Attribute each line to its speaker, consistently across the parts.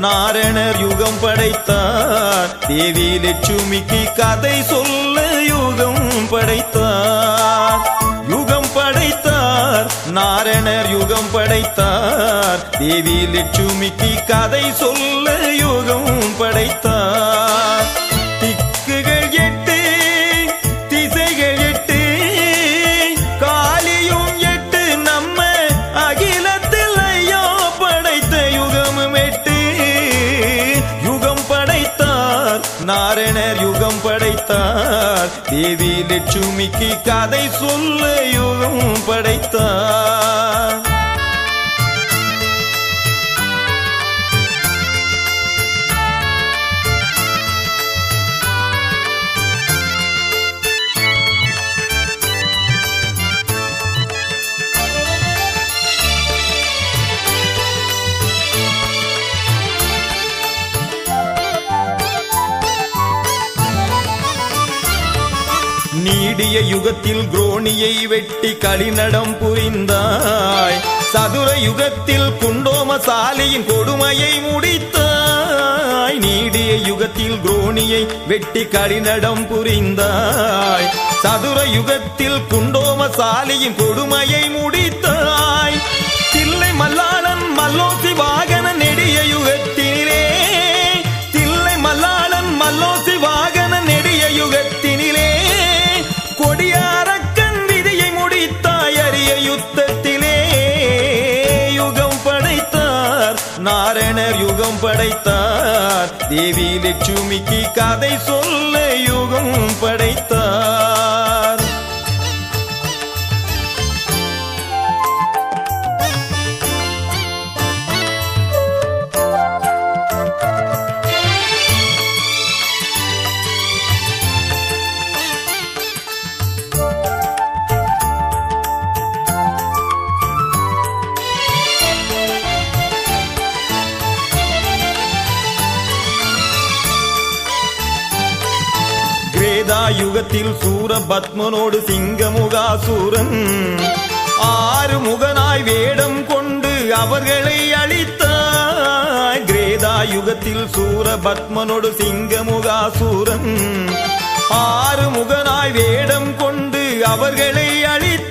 Speaker 1: நாரணர் யுகம் படைத்தார். தேவி லட்சுமிக்கு கதை சொல்ல யுகம் படைத்தார். யுகம் படைத்தார் நாரணர் யுகம் படைத்தார். தேவி லட்சுமிக்கு கதை சொல்ல யுகம் தேவி லட்சுமிக்கு கதை சொல்ல யுகம் படைத்தார். நீடிய யுகத்தில் குரோணியை வெட்டி களிநடம் புரிந்தாய். சதுர யுகத்தில் குண்டோமசாலியின் கொடுமையை முடித்தாய். நீடிய யுகத்தில் குரோணியை வெட்டி களிநடம் புரிந்தாய். சதுர யுகத்தில் குண்டோமசாலியின் கொடுமையை முடி தேவி லட்சுமிக்கு கதை சொல்ல யுகம் படைத்தார். யுகத்தில் சூரபத்மனோடு சிங்கமுகாசூரன். ஆறு முகனாய் வேடம் கொண்டு அவர்களை அழித்தாய். கிரேதா யுகத்தில் சூரபத்மனோடு சிங்கமுகாசூரன். ஆறு முகனாய் வேடம் கொண்டு அவர்களை அழித்த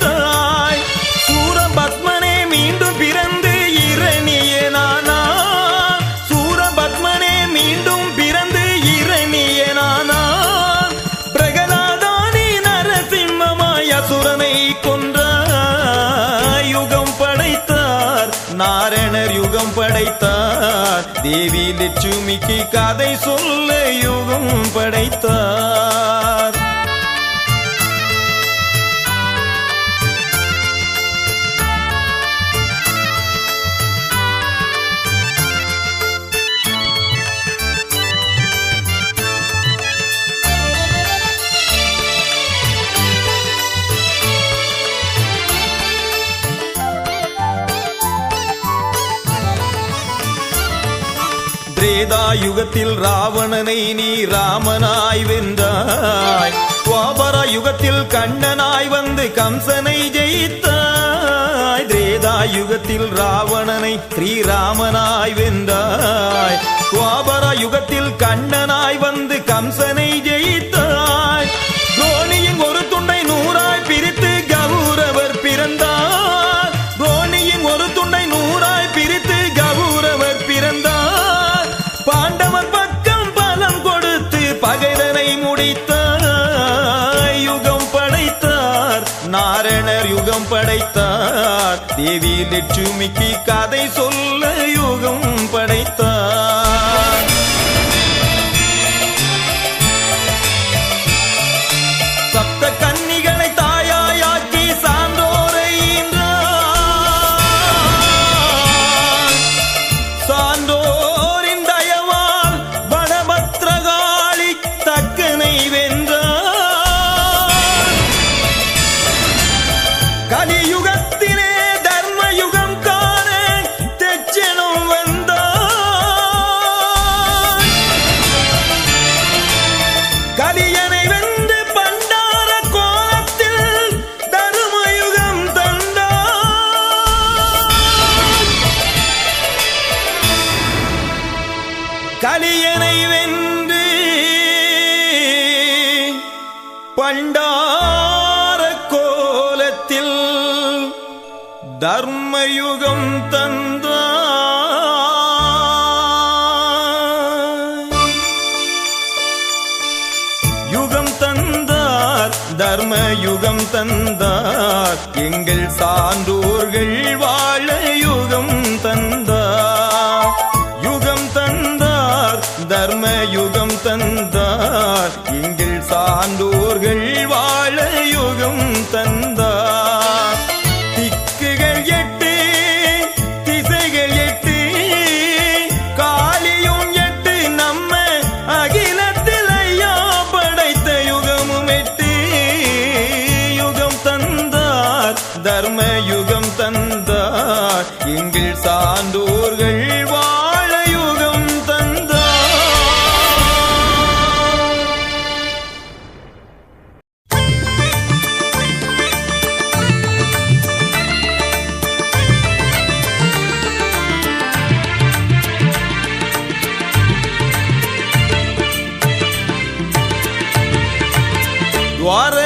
Speaker 1: படைத்தார். தேவி லட்சுமிக்கு கதை சொல்ல யுகம் படைத்தார். திரேதாயுகத்தில் ராவணனை நீ ராமனாய் வென்றாய். துவாபர யுகத்தில் கண்ணனாய் வந்து கம்சனை ஜெயித்தாய். திரேதாயுகத்தில் ராவணனை ஸ்ரீராமனாய் வென்றாய். துவாபர யுகத்தில் கண்ணனாய் வந்து கம்சனை ஜெயித்தாய். வீதிச்சுமிக்கி கதை சொல்லு. எங்கள் சான்றோர்கள் வா துவார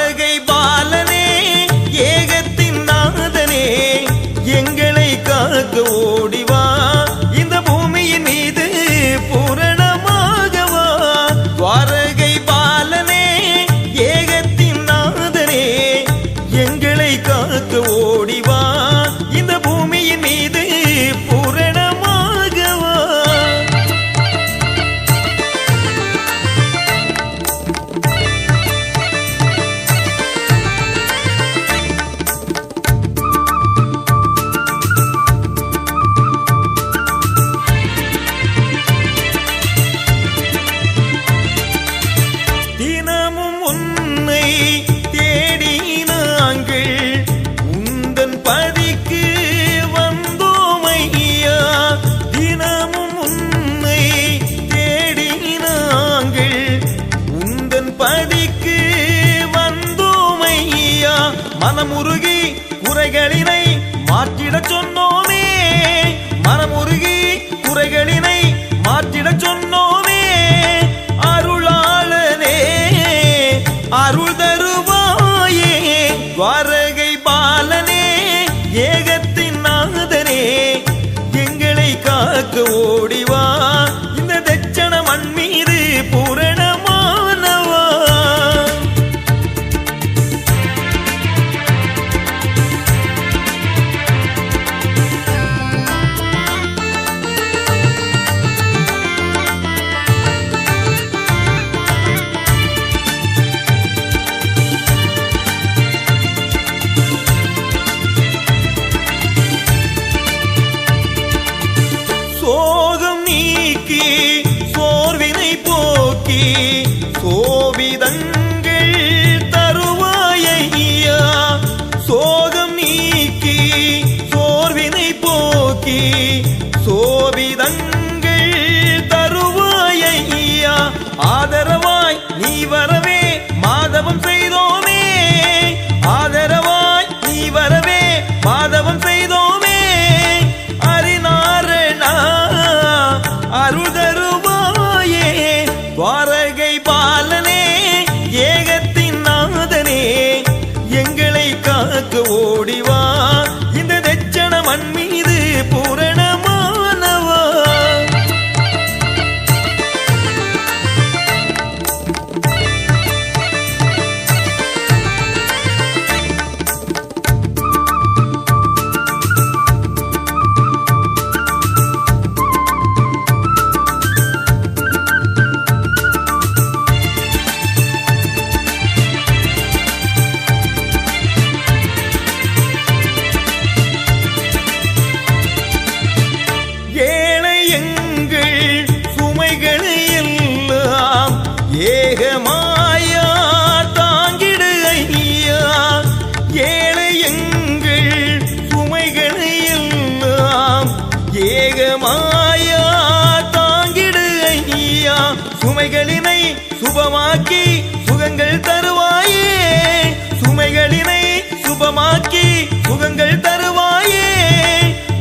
Speaker 1: இன்பங்கள் தருவாயே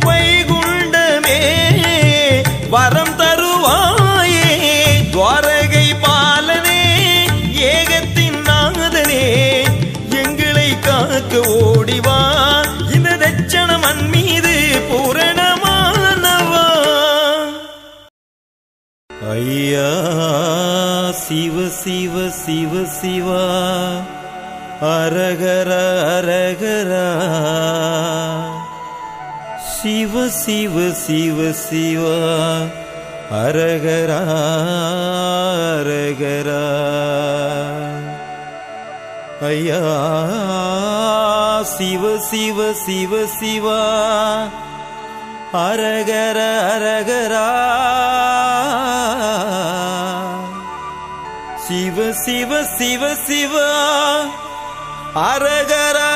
Speaker 1: வைகுண்டமே. வரம் தருவாயே துவாரகை பாலனே ஏகத்தின் நாதனே. எங்களை காக்க ஓடிவா இந்த தட்சணமன் மீது பூரணமானவா. ஐயா சிவ சிவ சிவ சிவா. அரகர அரகரா. சிவ சிவ சிவ சிவா. அரகரா அரகரா. ஐயா சிவ சிவ சிவ சிவா. அரகர அரகரா. சிவ சிவ சிவ சிவா. அரகரா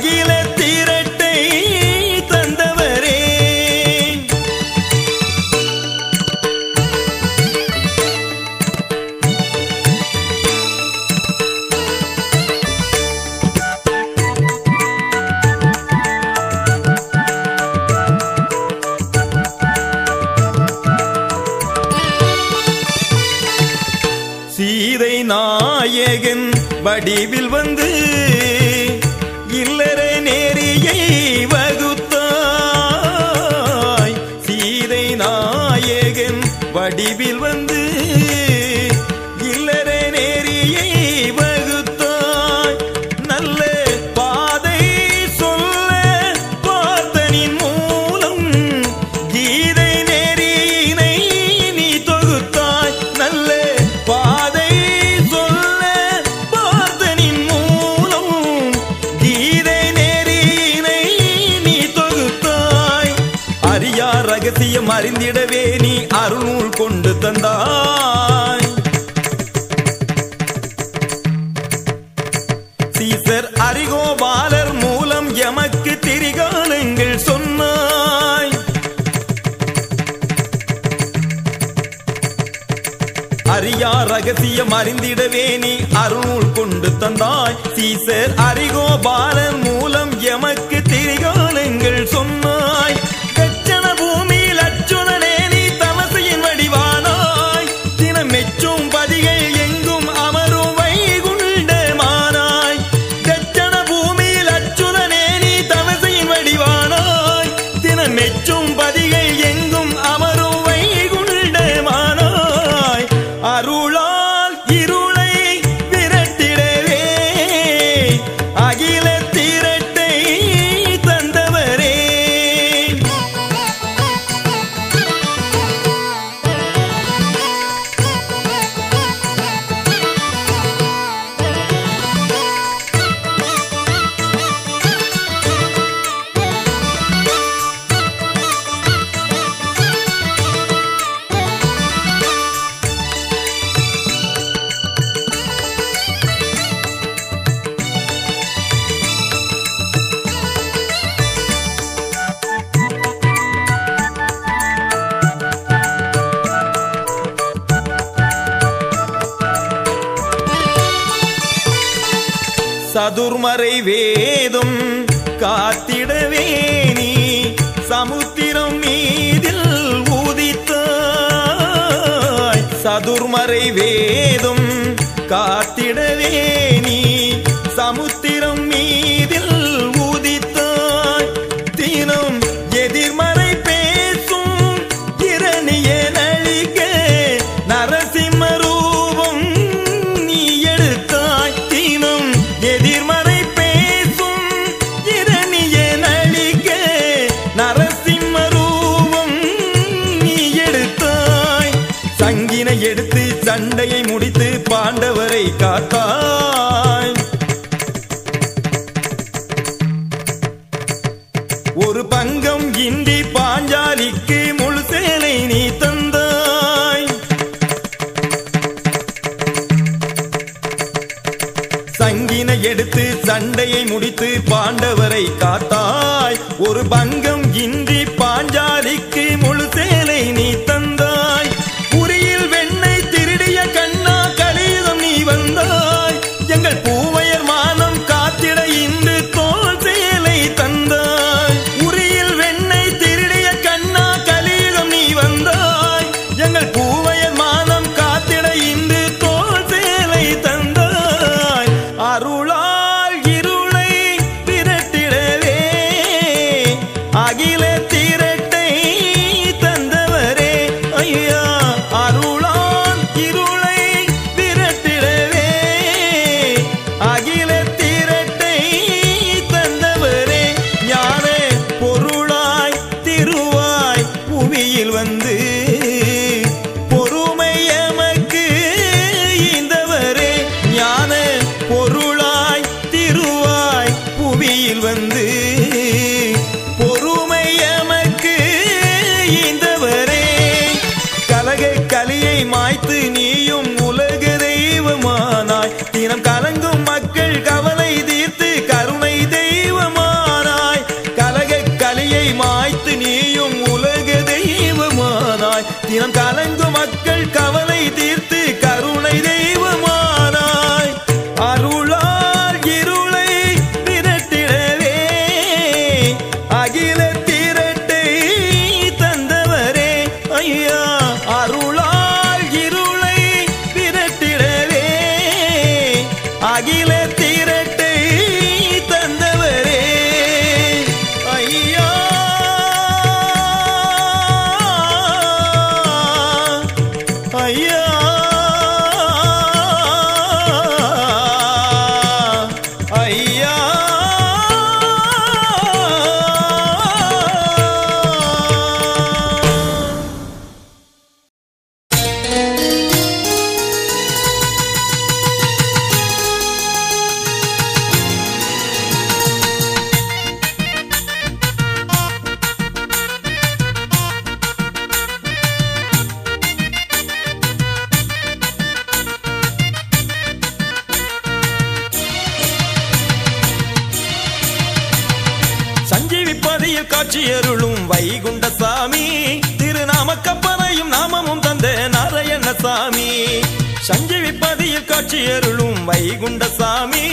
Speaker 1: Aguila. மறை வேதும் சண்டையை முடித்து பாண்டவரை காத்தாய். ஒரு பங்கம் இந்தி பாஞ்சாலிக்கு முழு சேனை நீ தந்தாய். சங்கினை எடுத்து சண்டையை முடித்து பாண்டவரை காத்தாய். ஒரு பங்கம் இந்தி பா பொறுமை எமக்கு இந்தவரே கலகை கலியை மாய்த்து நீயும் உலக தெய்வமானாய். தினம் கஞ்சிவிப்பாதியக்காட்சி அருளும் வைகுண்ட சாமி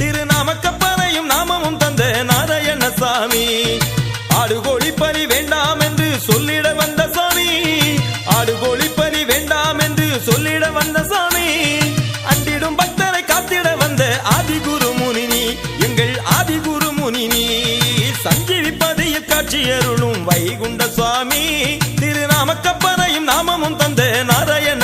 Speaker 1: திருநாமக்கப்பறையும் நாமமும் தந்த நாராயணசாமி. ஆடுகோழி பலி வேண்டாம் என்று சொல்லிட வந்த சாமி. ஆடுகோழி பலி வேண்டாம் என்று சொல்லிட வந்த சாமி. அண்டிடும் பக்தரை காத்திட வந்த ஆதிகுரு முனினி எங்கள் ஆதிகுரு முனினி. சஞ்சிவிப்பாதியக்காட்சி அருளும் வைகுண்ட சுவாமி திருநாமக்கப்பறையும் நாமமும் தந்த நாராயண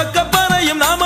Speaker 2: நமக்கு பறையும் நாம